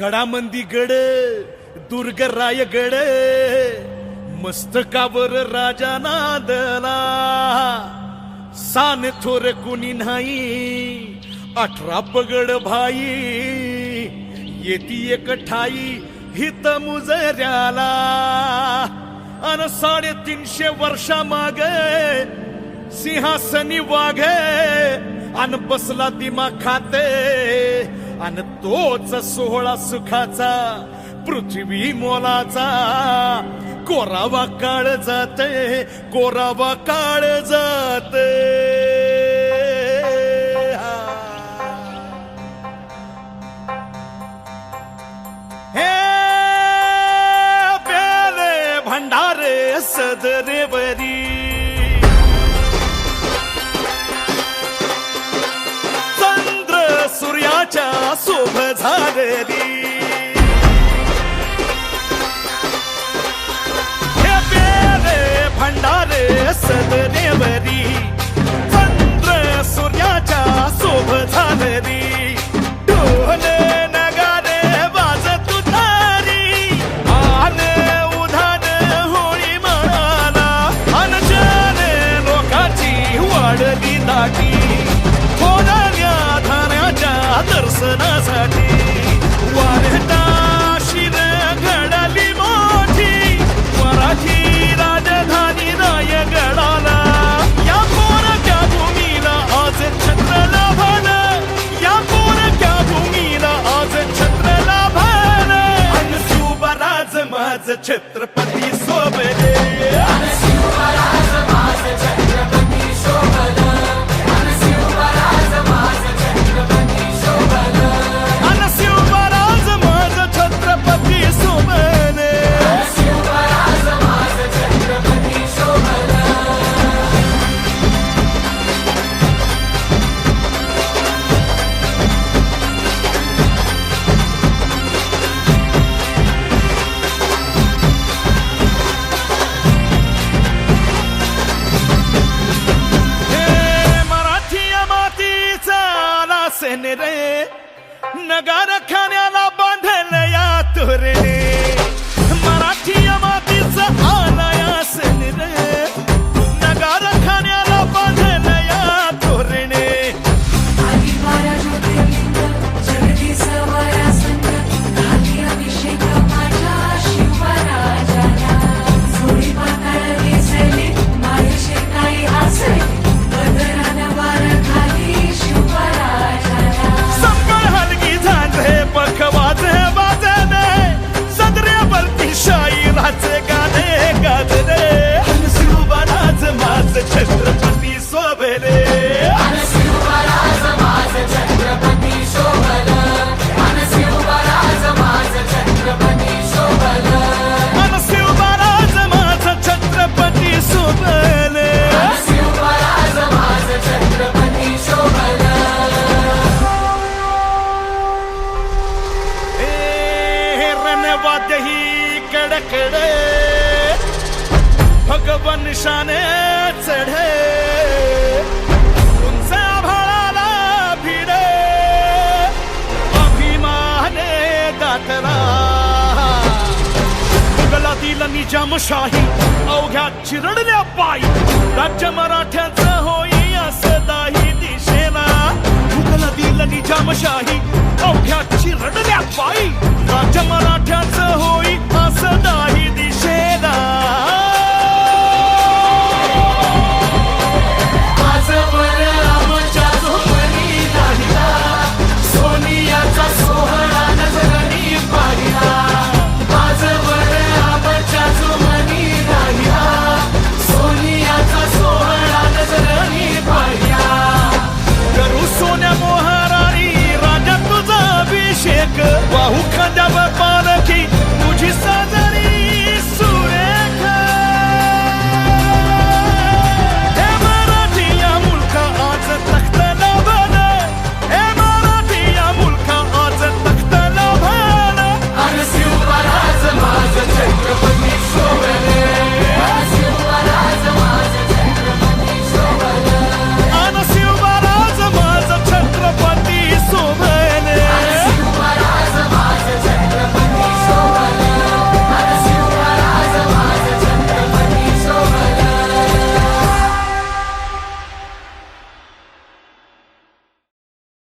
गडामंदी गड दुर्ग रायगड मस्तकावर राजा नादला. सान थोर कुणी नाही अठरा पगड भाई. येती एक ठाई हित मुजऱ्याला. अन साडेतीनशे वर्षा माग सिंहासनी वाघ. अन बसला दिमा खाते अन तोच सोहळा सुखाचा पृथ्वी मोलाचा. कोरावा काळ जाते कोरावा काळ जाते. सदनेवरी चंद्र सूर्याच्या शोभ झालरी ढोले धाराच्या दर्शनासाठी छत्रपती रे नगार खाण्याला बांधेल या कडकडे भगवन शाने चढे. उंच भाळाला भिडे. अभिमाने दाटला मुघलातील निजामशाही अवघ्या चिरडल्या पायी. राज्य मराठ्याचं होई असं दाही दिशेला. मुघलातील निजामशाही अवघ्या चिरडल्या पायी. राज्य मराठ्याचं होई